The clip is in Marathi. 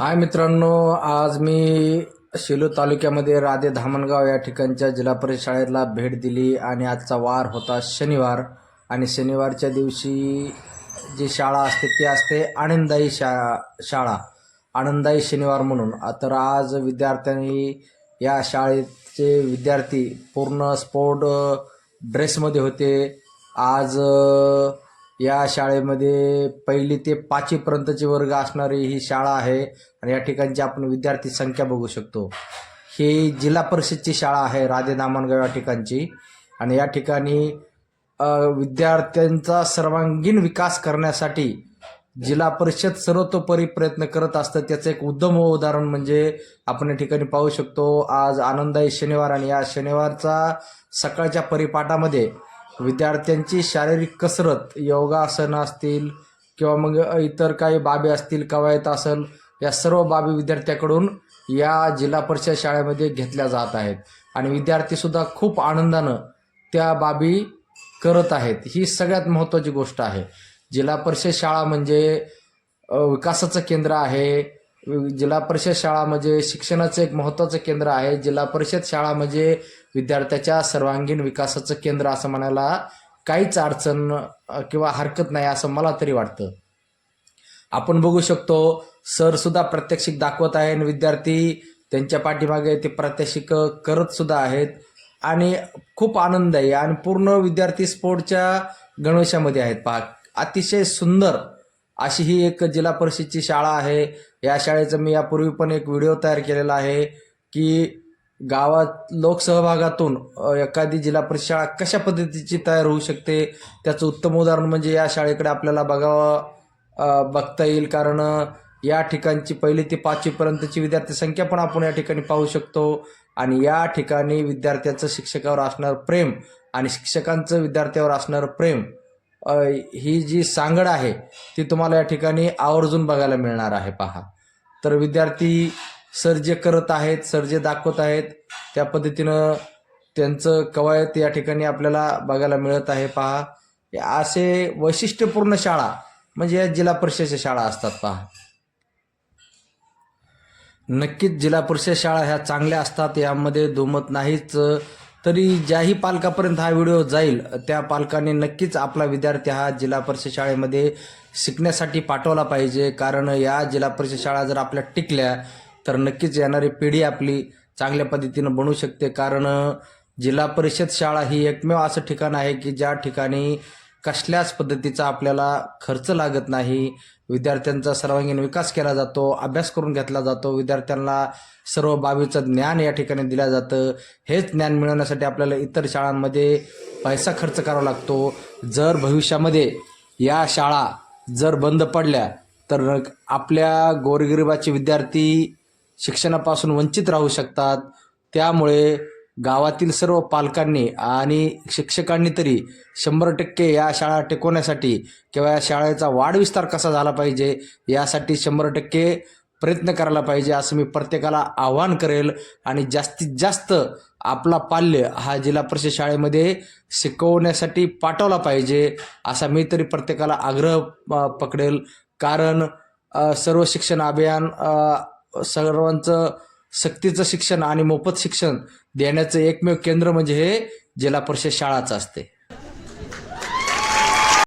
हाय मित्रांनो आज मी शेलू तालुक्यामध्ये राधे धामणगाव या ठिकाणच्या जिल्हा परिषद शाळेला भेट दिली आणि आजचा वार होता शनिवार. आणि शनिवारच्या दिवशी जी शाळा असते ती असते आनंदाई शा शाळा. आनंदाई शनिवार म्हणून. तर आज विद्यार्थ्यांनी या शाळेचे विद्यार्थी पूर्ण स्पोर्ट ड्रेसमध्ये होते. आज या शाळेमध्ये पहिली ते पाचवीपर्यंतचे वर्ग असणारी ही शाळा आहे आणि या ठिकाणची आपण विद्यार्थी संख्या बघू शकतो. ही जिल्हा परिषदची शाळा आहे राधे नामनगाव या ठिकाणची. आणि या ठिकाणी विद्यार्थ्यांचा सर्वांगीण विकास करण्यासाठी जिल्हा परिषद सर्वतोपरी प्रयत्न करत असतं. त्याचं एक उद्यम उदाहरण म्हणजे आपण या ठिकाणी पाहू शकतो. आज आनंदाई शनिवार आणि या शनिवारचा सकाळच्या परिपाठामध्ये विद्यार्थ्यांची शारीरिक कसरत योगासनं असतील किंवा मग इतर काही बाबी असतील कवायत असेल या सर्व बाबी विद्यार्थ्याकडून या जिल्हा परिषद शाळेमध्ये घेतल्या जात आहेत. आणि विद्यार्थीसुद्धा खूप आनंदानं त्या बाबी करत आहेत. ही सगळ्यात महत्त्वाची गोष्ट आहे. जिल्हा परिषद शाळा म्हणजे विकासाचं केंद्र आहे जिल्हा परिषद शाळा म्हणजे शिक्षणाचं एक महत्त्वाचं केंद्र आहे. जिल्हा परिषद शाळा म्हणजे विद्यार्थ्याच्या सर्वांगीण विकासाचं केंद्र असं म्हणायला काहीच अडचण किंवा हरकत नाही असं मला तरी वाटतं. आपण बघू शकतो सर सुद्धा प्रात्यक्षिक दाखवत आहे आणि विद्यार्थी त्यांच्या पाठीमागे ते प्रात्यक्षिक करत सुद्धा आहेत. आणि खूप आनंद आहे. आणि पूर्ण विद्यार्थी स्पोर्टच्या गणवेशामध्ये आहेत. पहा अतिशय सुंदर अशी ही एक जिल्हा परिषदची शाळा आहे. या शाळेचं मी यापूर्वी पण एक व्हिडिओ तयार केलेला आहे की गावात लोकसहभागातून एखादी जिल्हा परिषद शाळा कशा पद्धतीची तयार होऊ शकते? त्याचं उत्तम उदाहरण म्हणजे या शाळेकडे आपल्याला बघावं बघता येईल. कारण या ठिकाणची पहिली ते पाचवीपर्यंतची विद्यार्थी संख्या पण आपण या ठिकाणी पाहू शकतो. आणि या ठिकाणी विद्यार्थ्याचं शिक्षकावर असणारं प्रेम आणि शिक्षकांचं विद्यार्थ्यावर असणारं प्रेम ही जी सांगड आहे ती तुम्हाला या ठिकाणी आवर्जून बघायला मिळणार आहे पहा. तर विद्यार्थी सर जे करत आहेत सर जे दाखवत आहेत त्या पद्धतीनं त्यांचं कवायत या ठिकाणी आपल्याला बघायला मिळत आहे पहा. असे वैशिष्ट्यपूर्ण शाळा म्हणजे या जिल्हा परिषदेच्या शाळा असतात पहा. नक्कीच जिल्हा परिषद शाळा ह्या चांगल्या असतात यामध्ये दुमत नाहीच. तरी ज्याही पालकापर्यंत हा व्हिडिओ जाईल त्या पालकाने नक्कीच आपला विद्यार्थी हा जिल्हा परिषद शाळेमध्ये शिकण्यासाठी पाठवला पाहिजे. कारण या जिल्हा परिषद शाळा जर आपल्या टिकल्या तर नक्कीच येणारी पिढी आपली चांगल्या पद्धतीनं बनू शकते. कारण जिल्हा परिषद शाळा ही एकमेव असं ठिकाण आहे की ज्या ठिकाणी कसल्याच पद्धतीचा आपल्याला खर्च लागत नाही. विद्यार्थ्यांचा सर्वांगीण विकास केला जातो अभ्यास करून घेतला जातो. विद्यार्थ्यांना सर्व बाबीचं ज्ञान या ठिकाणी दिलं जातं. हेच ज्ञान मिळवण्यासाठी आपल्याला इतर शाळांमध्ये पैसा खर्च करावा लागतो. जर भविष्यामध्ये या शाळा जर बंद पडल्या तर आपल्या गोरगरिबाचे विद्यार्थी शिक्षणापासून वंचित राहू शकतात. त्यामुळे गावातील सर्व पालकांनी आणि शिक्षकांनी तरी शंभर टक्के या शाळा टिकवण्यासाठी किंवा या शाळेचा वाढविस्तार कसा झाला पाहिजे यासाठी शंभर टक्के प्रयत्न करायला पाहिजे असं मी प्रत्येकाला आव्हान करेल. आणि जास्तीत जास्त आपला पाल्य हा जिल्हा परिषद शाळेमध्ये शिकवण्यासाठी पाठवला पाहिजे असा मी तरी प्रत्येकाला आग्रह पकडेल. कारण सर्व शिक्षण अभियान सर्वांचं सक्तीचं शिक्षण आणि मोफत शिक्षण देण्याचं एकमेव केंद्र म्हणजे हे जिल्हा परिषद शाळाच असते.